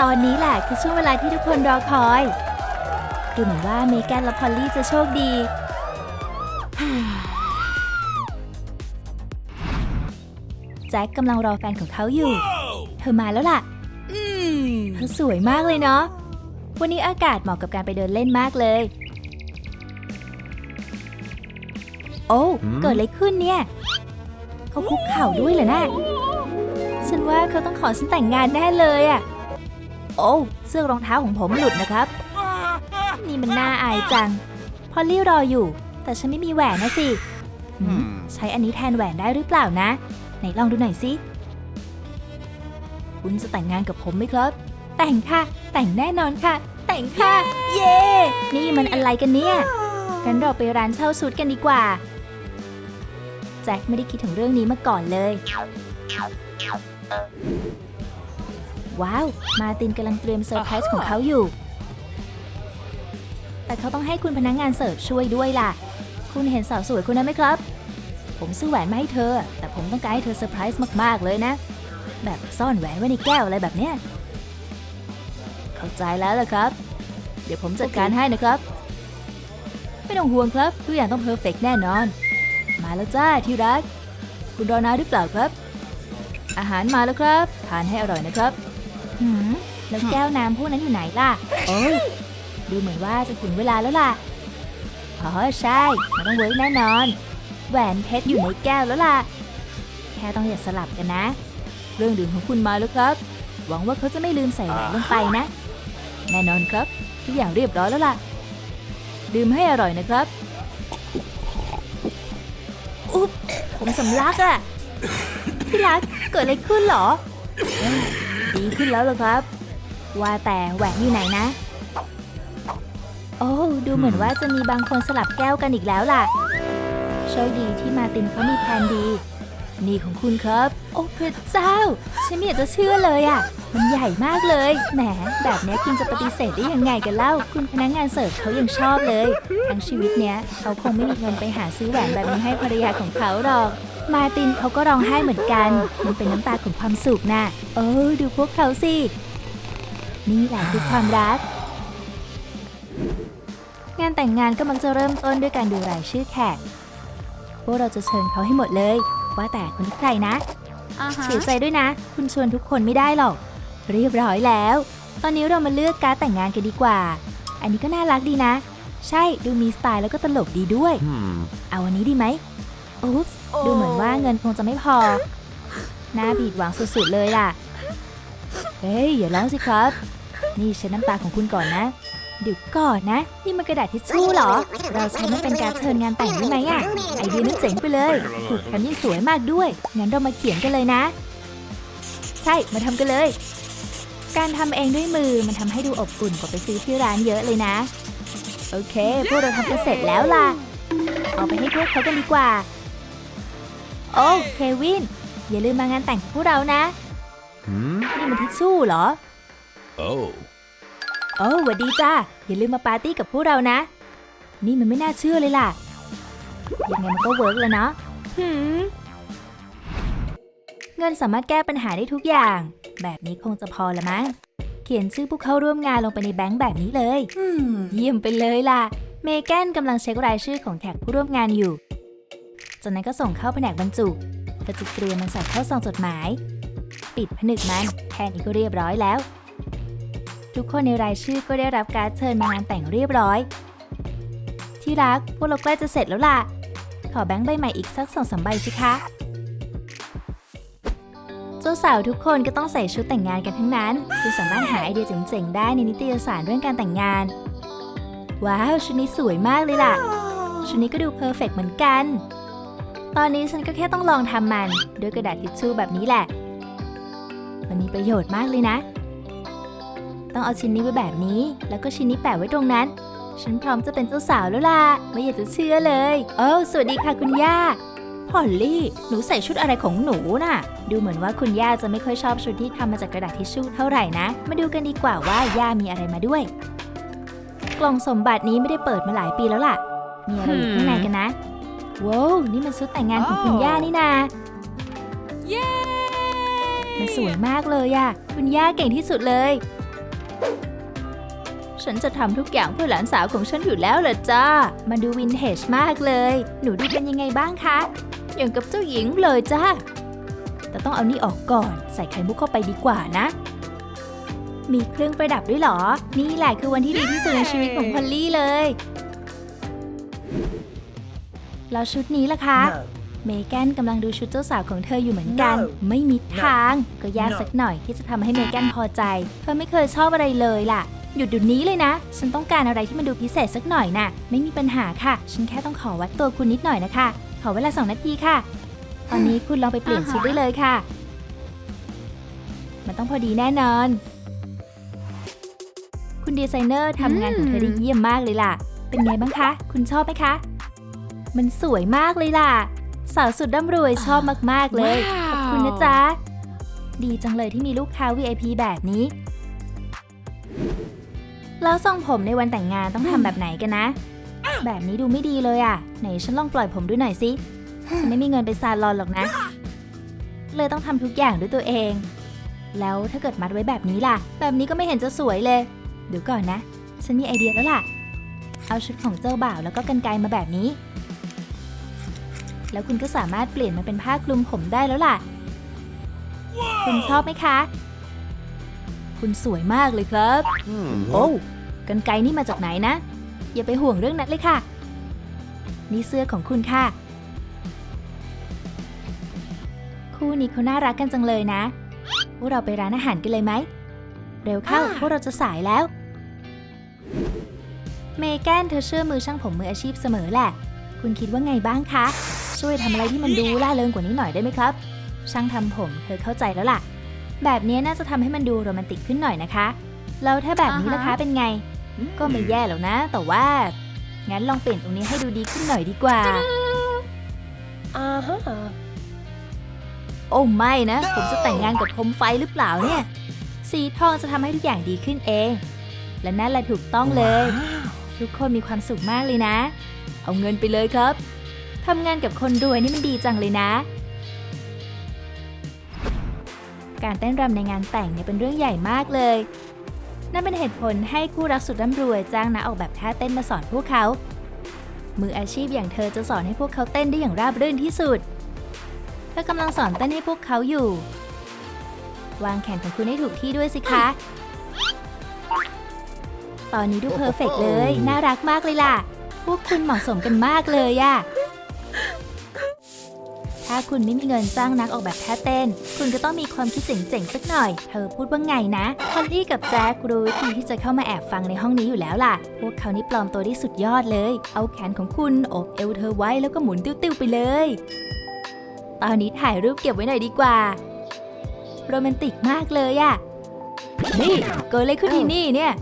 ตอนนี้แหละคือช่วงเวลาที่ทุกคนรอคอย ดูเหมือนว่าเมแกนและพอลลี่จะโชคดี แจ็คกำลังรอแฟนของเขาอยู่ เธอมาแล้วล่ะเธอสวยมากเลยเนาะ วันนี้อากาศเหมาะกับการไปเดินเล่นมากเลย โอ้หืมเกิดอะไรขึ้นเนี่ย เขาคุกเข่าด้วยเหรอนะฉันว่าเขาต้องขอฉันแต่งงานแน่เลยอะ โอ้เสื้อรองเท้าของผมหลุดนะครับ นี่มันน่าอายจัง พอลลี่รออยู่ แต่ฉันไม่มีแหวนนะสิหืมใช้อันนี้แทนแหวนได้หรือเปล่านะ ไหนลองดูหน่อยสิคุณจะแต่งงานกับผมไหมครับ แต่งค่ะ แต่งแน่นอนค่ะ แต่งค่ะ เย้นี่มันอะไรกันเนี่ยงั้นเราไปร้านเช่าชุดกันดีกว่า แจ็คไม่ได้คิดถึงเรื่องนี้มาก่อนเลย ว้าว มาตินกำลังเตรียมเซอร์ไพรส์ของเขาอยู่ แต่เขาต้องให้คุณพนักงงานเสิร์ฟช่วยด้วยล่ะ คุณเห็นสาวสวยคนนั้นไหมครับ ผมซื้อแหวนมาให้เธอ แต่ผมต้องการให้เธอเซอร์ไพรส์มากๆเลยนะ แบบซ่อนแหวนไว้ในแก้วอะไรแบบเนี้ย เข้าใจแล้วล่ะครับ เดี๋ยวผมจัดการให้นะครับ ไม่ต้องห่วงครับทุกอย่างต้องเพอร์เฟกแน่นอน มาแล้วจ้าที่รัก คุณรอนานหรือเปล่าครับอาหารมาแล้วครับ ทานให้อร่อยนะครับ หืมแล้วแก้วน้ำพวกนั้นอยู่ไหนล่ะโอ้ยดูเหมือนว่าจะถึงเวลาแล้วล่ะอ๋อใช่มันต้องเวิร์กแน่นอน แหวนเพชรอยู่ในแก้วแล้วล่ะ แค่ต้องอย่าสลับกันนะ เรื่องดื่มของคุณมาแล้วครับ หวังว่าเขาจะไม่ลืมใส่แหวนลงไปนะ แน่นอนครับทุกอย่างเรียบร้อยแล้วล่ะ ดื่มให้อร่อยนะครับ อุ๊บผมสำลักอะพี่รักเกิดอะไรขึ้นเหรอเอ้ย ดีขึ้นแล้วเหรอครับ ว่าแต่แหวนอยู่ไหนนะ โอ้ดูเหมือนว่าจะมีบางคนสลับแก้วกันอีกแล้วล่ะ โชคดีที่มาตินเขามีแผนดี นี่ของคุณครับ โอ้พระเจ้า ฉันไม่อยากจะเชื่อเลยอะ่ะ มันใหญ่มากเลย แหม แบบนี้คุณจะปฏิเสธได้ยังไงกันเล่า คุณพนักงงานเสิร์ฟเขายังชอบเลย ทั้งชีวิตเนี้ยเขาคงไม่มีเงินไปหาซื้อแหวนแบบนี้ให้ภรรยาของเขาหรอก มาร์ตินเขาก็ร้องไห้เหมือนกัน มันเป็นน้ำตาของความสุขน่ะเออดูพวกเขาสิ นี่แหละคือความรัก งานแต่งงานก็มักจะเริ่มต้นด้วยการดูรายชื่อแขก พวกเราจะเชิญเขาให้หมดเลย ว่าแต่คุณใครนะ เสียใจด้วยนะ คุณชวนทุกคนไม่ได้หรอก เรียบร้อยแล้ว ตอนนี้เรามาเลือกการดแต่งงานกันดีกว่า อันนี้ก็น่ารักดีนะ ใช่ ดูมีสไตล์แล้วก็ตลกดีด้วย Hmm. เอาอันนี้ดีไหม อุ๊บดูเหมือนว่าเงินคงจะไม่พอ น่าผิดหวังสุดๆเลยล่ะ เฮ้ย อย่าร้องสิครับ นี่ใช้น้ำตาของคุณก่อนนะ เดี๋ยวก่อนนะ นี่มันกระดาษทิชชู่เหรอ เราใช้มันเป็นการเชิญงานแต่งได้ไหมอะไอเดียนี้เจ๋งไปเลยถูกแถมยังสวยมากด้วย งั้นเรามาเขียนกันเลยนะ ใช่ มาทำกันเลย การทำเองด้วยมือมันทำให้ดูอบอุ่นกว่าไปซื้อที่ร้านเยอะเลยนะ โอเค พวกเราทำกันเสร็จแล้วล่ะ เอาไปให้พวกเขากันดีกว่า โอ้เควิน อย่าลืมมางานแต่งของพวกเรานะ Hmm. นี่มันทิชชู่เหรอ Oh. โอ้หวัดดีจ้าอย่าลืมมาปาร์ตี้กับพวกเรานะ นี่มันไม่น่าเชื่อเลยล่ะ ยังไงมันก็เวิร์กแล้วเนาะหืมเงินสามารถแก้ปัญหาได้ทุกอย่าง แบบนี้คงจะพอละมั้ง เขียนชื่อผู้เข้าร่วมงานลงไปในแบงค์แบบนี้เลย เยี่ยมไปเลยล่ะ เมแกนกำลังเช็ครายชื่อของแขกผู้ร่วมงานอยู่ จากนั้นก็ส่งเข้าแผนกบรรจุเธอจะเตรียมมันใส่เข้าซองจดหมาย ปิดผนึกมันแค่นี้ก็เรียบร้อยแล้ว ทุกคนในรายชื่อก็ได้รับการเชิญมางานแต่งเรียบร้อย ที่รักพวกเราใกล้จะเสร็จแล้วล่ะ ขอแบงค์ใบใหม่อีกสักสองสามใบสิคะเจ้าสาวทุกคนก็ต้องใส่ชุดแต่งงานกันทั้งนั้นคุณสามารถหาไอเดียเจ๋งๆได้ในนิตยสารเรื่องการแต่งงาน ว้าวชุดนี้สวยมากเลยล่ะชุดนี้ก็ดูเพอร์เฟกต์เหมือนกัน ตอนนี้ฉันก็แค่ต้องลองทำมัน ด้วยกระดาษทิชชู่แบบนี้แหละ มันมีประโยชน์มากเลยนะ ต้องเอาชิ้นนี้ไว้แบบนี้ แล้วก็ชิ้นนี้แปะไว้ตรงนั้น ฉันพร้อมจะเป็นเจ้าสาวแล้วล่ะ ไม่อยากจะเชื่อเลย โอ้สวัสดีค่ะคุณย่าพอลลี่ หนูใส่ชุดอะไรของหนูน่ะ ดูเหมือนว่าคุณย่าจะไม่ค่อยชอบชุดที่ทำมาจากกระดาษทิชชู่เท่าไหร่นะ มาดูกันดีกว่าว่าย่ามีอะไรมาด้วย กล่องสมบัตินี้ไม่ได้เปิดมาหลายปีแล้วล่ะ มีอะไรอยู่ข้างในกันนะ ว้าวนี่มันชุดแต่งงานของคุณย่านี่นาเย้ มันสวยมากเลยอะคุณย่าเก่งที่สุดเลย ฉันจะทำทุกอย่างเพื่อหลานสาวของฉันอยู่แล้วเหรอจ้ามันดูวินเทจมากเลย หนูดูเป็นยังไงบ้างคะ อย่างกับเจ้าหญิงเลยจ้าแต่ต้องเอานี่ออกก่อน ใส่ไข่มุกเข้าไปดีกว่านะ มีเครื่องประดับด้วยเหรอ นี่แหละคือวันที่ดีที่สุดในชีวิตของพอลลี่เลย แล้วชุดนี้ล่ะคะเมแกนกำลังดูชุดเจ้าสาวของเธออยู่เหมือนกัน No ไม่มีทางก็ยาก No สักหน่อยที่จะทำให้เมแกนพอใจ เธอไม่เคยชอบอะไรเลยล่ะ หยุดเดี๋ยวนี้เลยนะ ฉันต้องการอะไรที่มันดูพิเศษสักหน่อยน่ะ ไม่มีปัญหาค่ะ ฉันแค่ต้องขอวัดตัวคุณนิดหน่อยนะคะ ขอเวลาสองนาทีค่ะ ตอนนี้คุณลองไปเปลี่ยนชุดได้เลยค่ะ มันต้องพอดีแน่นอน คุณดีไซเนอร์ทำงานของเธอได้เยี่ยมมากเลยล่ะ เป็นไงบ้างคะ คุณชอบไหมคะ มันสวยมากเลยล่ะ สาวสุดร่ำรวยชอบมาก ๆ เลย ขอบคุณนะจ๊ะ ดีจังเลยที่มีลูกค้า VIP แบบนี้ แล้วทรงผมในวันแต่งงานต้องทำแบบไหนกันนะ แบบนี้ดูไม่ดีเลยอะ ไหนฉันลองปล่อยผมดูหน่อยสิ ฉันไม่มีเงินไปซาลอนหรอกนะ เลยต้องทำทุกอย่างด้วยตัวเอง แล้วถ้าเกิดมัดไว้แบบนี้ล่ะ แบบนี้ก็ไม่เห็นจะสวยเลย เดี๋ยวก่อนนะ ฉันมีไอเดียแล้วล่ะ เอาชุดของเจ้าบ่าวแล้วก็กันไกรมาแบบนี้ แล้วคุณก็สามารถเปลี่ยนมันเป็นผ้าคลุมผมได้แล้วล่ะ คุณชอบไหมคะ คุณสวยมากเลยครับ Hmm. โอ้กันไกรนี่มาจากไหนนะ อย่าไปห่วงเรื่องนั้นเลยค่ะ นี่เสื้อของคุณค่ะ คู่นี้เขาน่ารักกันจังเลยนะพวกเราไปร้านอาหารกันเลยไหม เร็วเข้าพวกเราจะสายแล้ว เมแกนเธอเชื่อมือช่างผมมืออาชีพเสมอแหละ คุณคิดว่าไงบ้างคะ ช่วยทำอะไรที่มันดูล่าเริงกว่านี้หน่อยได้ไหมครับ ช่างทำผมเธอเข้าใจแล้วล่ะ แบบนี้น่าจะทำให้มันดูโรแมนติกขึ้นหน่อยนะคะ แล้วถ้าแบบนี้ล่ะคะเป็นไง ก็ไม่แย่แล้วนะ แต่ว่า งั้นลองเปลี่ยนตรงนี้ให้ดูดีขึ้นหน่อยดีกว่า Uh-huh. โอ้ไม่นะ ผมจะแต่งงานกับโคมไฟหรือเปล่าเนี่ย สีทองจะทำให้ทุกอย่างดีขึ้นเอง และนั่นแหละถูกต้องเลย ทุกคนมีความสุขมากเลยนะ เอาเงินไปเลยครับ ทำงานกับคนรวยนี่มันดีจังเลยนะ การเต้นรำในงานแต่งเนี่ยเป็นเรื่องใหญ่มากเลย นั่นเป็นเหตุผลให้คู่รักสุดร่ำรวยจ้างนักออกแบบท่าเต้นมาสอนพวกเขา มืออาชีพอย่างเธอจะสอนให้พวกเขาเต้นได้อย่างราบรื่นที่สุด เธอกำลังสอนเต้นให้พวกเขาอยู่ วางแขนของคุณให้ถูกที่ด้วยสิคะ ตอนนี้ดูเพอร์เฟกต์เลย น่ารักมากเลยล่ะ พวกคุณเหมาะสมกันมากเลยอะาคุณไม่มีเงินจ้างนักออกแบบท่าเต้น คุณก็ต้องมีความคิดเจ๋งๆสักหน่อย เธอพูดว่าไงนะพอลลี่กับแจ็ครู้วิธีที่จะเข้ามาแอบฟังในห้องนี้อยู่แล้วล่ะ พวกเขานี่ปลอมตัวได้สุดยอดเลย เอาแขนของคุณโอบเอวเธอไว้แล้วก็หมุนติ้วๆไปเลย ตอนนี้ถ่ายรูปเก็บไว้หน่อยดีกว่า โรแมนติกมากเลยอะนี่เกิดอะไรขึ้นที่นี่เนี่ย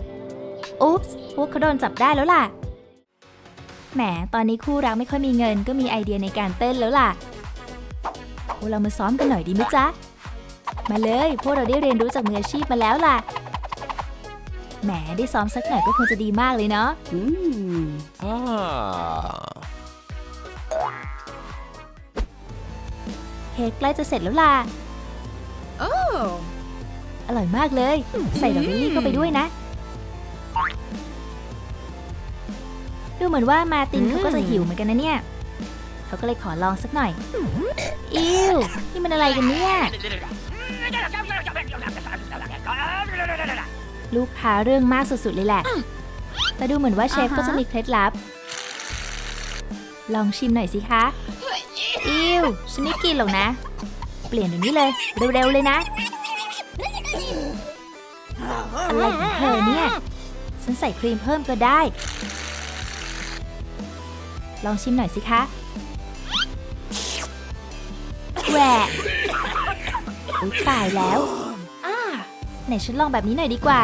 อุ๊ปส์พวกเขาโดนจับได้แล้วล่ะ แหม ตอนนี้คู่รักไม่ค่อยมีเงินก็มีไอเดียในการเต้นแล้วล่ะ พวกเรามาซ้อมกันหน่อยดีไหมจ๊ะ มาเลย พวกเราได้เรียนรู้จากมืออาชีพมาแล้วล่ะ แหมได้ซ้อมสักหน่อยก็คงจะดีมากเลยเนาะ Hmm. Ah. เค้กใกล้จะเสร็จแล้วล่ะ Oh. อร่อยมากเลย ใส่ดอกลิลลี่เข้าไปด้วยนะ ดูเหมือนว่ามาร์ตินเขาก็จะหิวเหมือนกันนะเนี่ย เขาก็เลยขอลองสักหน่อย อิวนี่มันอะไรกันเนี่ย ลูกค้าเรื่องมากสุดๆเลยแหละ แต่ดูเหมือนว่าเชฟอ่าฮะก็จะมีเคล็ดลับ ลองชิมหน่อยสิคะ อิวฉันไม่กินหรอกนะ เปลี่ยนเดี๋ยวนี้เลย เร็วๆเลยนะ อะไรของเธอเนี่ย ฉันใส่ครีมเพิ่มก็ได้ ลองชิมหน่อยสิคะ แหวะอุ๊ยตายแล้วไหนฉันลองแบบนี้หน่อยดีกว่า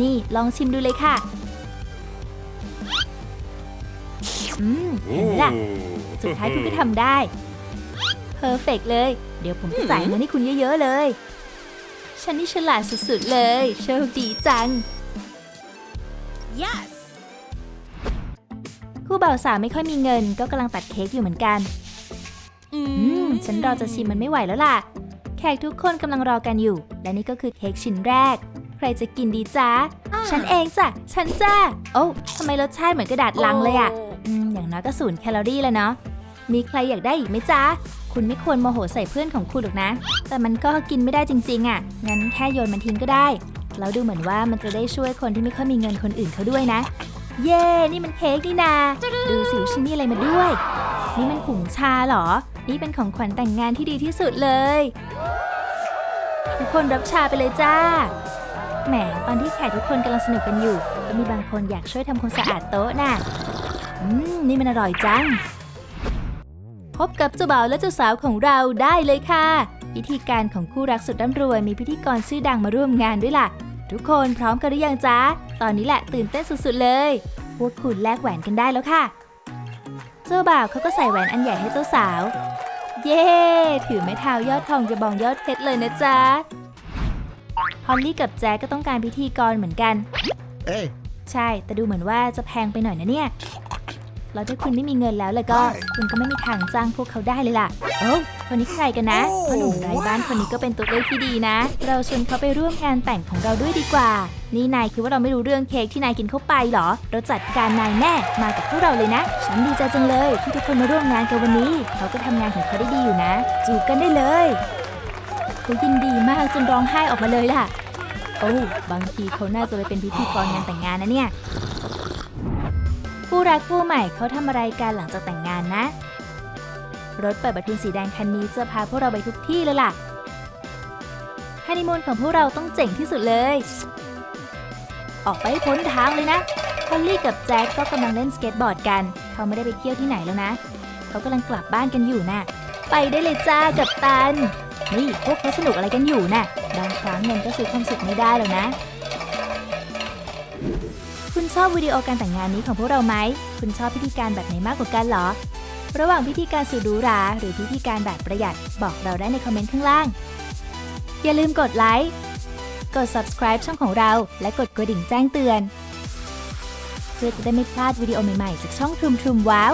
นี่ลองชิมดูเลยค่ะ อืมเห็นไหมล่ะ สุดท้ายคุณก็ทำได้ เพอร์เฟกเลย เดี๋ยวผมจะจ่ายเงินให้คุณเยอะๆเลย ฉันนี่ฉลาดสุดๆเลย โชคดีจัง Yes. คู่บ่าวสาวไม่ค่อยมีเงิน ก็กำลังตัดเค้กอยู่เหมือนกัน อืม ฉันรอจะชิมมันไม่ไหวแล้วล่ะ แขกทุกคนกำลังรอกันอยู่ และนี่ก็คือเค้กชิ้นแรก ใครจะกินดีจ๊ะฉันเองจ้ะ ฉันจ้า โอ้ทำไมรสชาติเหมือนกระดาษลังเลยอะอืมอย่างน้อยก็ศูนย์แคลอรี่แล้วเนาะ มีใครอยากได้อีกไหมจ๊ะคุณไม่ควรโมโหใส่เพื่อนของคุณหรอกนะ แต่มันก็กินไม่ได้จริงๆอะงั้นแค่โยนมันทิ้งก็ได้ แล้วดูเหมือนว่ามันจะได้ช่วยคนที่ไม่ค่อยมีเงินคนอื่นเขาด้วยนะ เย้นี่มันเค้กนี่นา ดูสิวาฉันมีอะไรมาด้วย นี่มันผงชาเหรอ นี่เป็นของขวัญแต่งงานที่ดีที่สุดเลย ทุกคนรับชาไปเลยจ้า แหม ตอนที่แขกทุกคนกำลังสนุกกันอยู่ก็มีบางคนอยากช่วยทำความสะอาดโต๊ะน่ะ อืม นี่มันอร่อยจัง พบกับเจ้าบ่าวและเจ้าสาวของเราได้เลยค่ะ พิธีการของคู่รักสุดร่ำรวยมีพิธีกรชื่อดังมาร่วมงานด้วยล่ะ ทุกคนพร้อมกันหรือยังจ๊ะ ตอนนี้แหละตื่นเต้นสุดๆเลย พวกคุณแลกแหวนกันได้แล้วค่ะ เจ้าบ่าวเขาก็ใส่แหวนอันใหญ่ให้เจ้าสาว เย้ ถือไม้เท้ายอดทองจะบองยอดเพชรเลยนะจ๊ะ ฮอลลี่กับแจ็คก็ต้องการพิธีกรเหมือนกัน Hey. ใช่ แต่ดูเหมือนว่าจะแพงไปหน่อยนะเนี่ย แล้วถ้าคุณไม่มีเงินแล้วแล้วก็ คุณก็ไม่มีทางจ้างพวกเขาได้เลยล่ะโอ้าคนนี้ใครกันนะพ่อหนุ่มไร้บ้านคนนี้ก็เป็นตัวเลือกที่ดีนะ เราชวนเขาไปร่วมงานแต่งของเราด้วยดีกว่า นี่นายคิดว่าเราไม่รู้เรื่องเค้กที่นายกินเข้าไปเหรอ เราจัดการนายแน่ มากับพวกเราเลยนะ ฉันดีใจจังเลย ที่ทุกคนมาร่วมงานกันวันนี้ เขาก็ทำงานของเขาได้ดีอยู่นะ จูบกันได้เลยเขายินดีมากจนร้องไห้ออกมาเลยล่ะ โอ้ บางทีเขาน่าจะไปเป็นพิธีกรงานแต่งงานนะเนี่ย คู่รักคู่ใหม่เขาทำอะไรกันหลังจากแต่งงานนะ รถเปิดปรทุนสีแดงคันนี้จะพาพวกเราไปทุกที่เลยล่ะฮันนีมูนของพวกเราต้องเจ๋งที่สุดเลย ออกไปพ้นทางเลยนะพอลลี่กับแจ็คก็กำลังเล่นสเก็ตบอร์ดกัน เขาไม่ได้ไปเที่ยวที่ไหนแล้วนะ เขากำลังกลับบ้านกันอยู่น่ะ ไปได้เลยจ้ากับตัน นี่พวกเขาสนุกอะไรกันอยู่น่ะ บางครั้งเงินก็ซื้อความสุขไม่ได้หรอกนะ ชอบวิดีโอการแต่งงานนี้ของพวกเราไหม คุณชอบพิธีการแบบไหนมากกว่ากันเหรอ ระหว่างพิธีการสุดหรูหรา หรือพิธีการแบบประหยัด บอกเราได้ในคอมเมนต์ข้างล่าง อย่าลืมกดไลค์ กด subscribe ช่องของเรา และกดกระดิ่งแจ้งเตือน เพื่อจะได้ไม่พลาดวิดีโอใหม่ๆ จากช่องทรุมทรุมว้าว